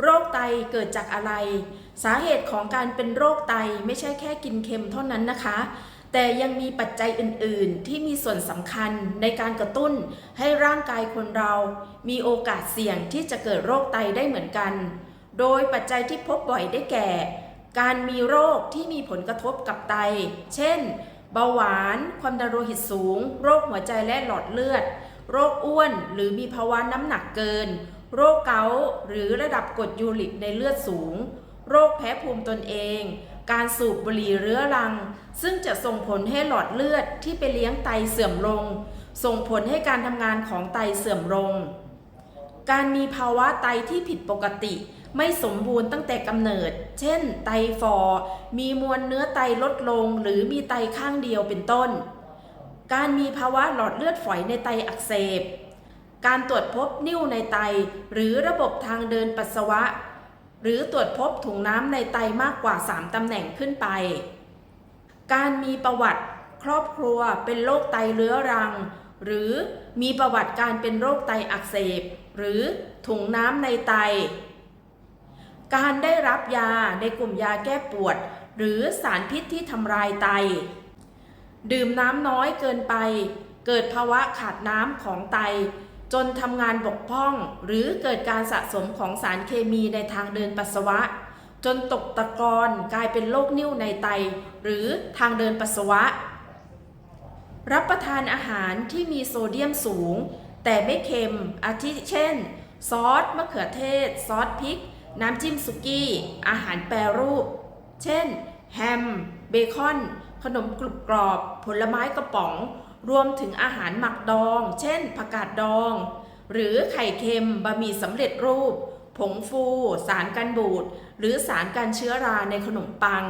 โรคไตเกิดจากอะไร สาเหตุของการเป็นโรคไตไม่ใช่แค่กินเค็มเท่านั้นนะคะ แต่ยังมีปัจจัยอื่น ๆ ที่มีส่วนสำคัญในการกระตุ้นให้ร่างกายคนเรา มีโอกาสเสี่ยงที่จะเกิดโรคไตได้เหมือนกัน โดยปัจจัยที่พบบ่อยได้แก่ การมีโรคที่มีผลกระทบกับไต เช่น เบาหวาน ความดันโลหิตสูง โรคหัวใจและหลอดเลือด โรคอ้วนหรือมีภาวะน้ำหนักเกิน โรคเกาต์หรือระดับกรดยูริกในเลือดสูง โรคแพ้ภูมิตนเอง การสูบบุหรี่เรื้อรัง ซึ่งจะส่งผลให้หลอดเลือดที่ไปเลี้ยงไตเสื่อมลง ส่งผลให้การทำงานของไตเสื่อมลง การมีภาวะไตที่ผิดปกติไม่สมบูรณ์ตั้งแต่กำเนิด เช่น ไตฟอมีมวลเนื้อไตลดลง หรือมีไตข้างเดียวเป็นต้น การมีภาวะหลอดเลือดฝอยในไตอักเสบ การตรวจพบนิ่วในไต หรือระบบทางเดินปัสสาวะ หรือตรวจพบถุงน้ำในไตมากกว่า 3ตำแหน่งขึ้นไป การมีประวัติครอบครัวเป็นโรคไตเรื้อรัง หรือมีประวัติการเป็นโรคไตอักเสบ หรือถุงน้ำในไต การได้รับยาในกลุ่มยาแก้ปวด หรือสารพิษที่ทำลายไต ดื่มน้ำน้อยเกินไป เกิดภาวะขาดน้ำของไต จนทำงานบกพร่อง หรือเกิดการสะสมของสารเคมีในทางเดินปัสสาวะ จนตกตะกอนกลายเป็นโรคนิ่วในไต หรือทางเดินปัสสาวะ รับประทานอาหารที่มีโซเดียมสูง แต่ไม่เค็มอาทิเช่น ซอสมะเขือเทศ ซอสพริก น้ำจิ้มสุกี้ อาหารแปรรูป เช่น แฮม เบคอน ขนมกรุบกรอบ ผลไม้กระป๋อง รวมถึงอาหารหมักดอง เช่นผักกาดดอง หรือไข่เค็มบะหมี่สำเร็จรูป ผงฟู สารกันบูด หรือสารกันเชื้อราในขนมปัง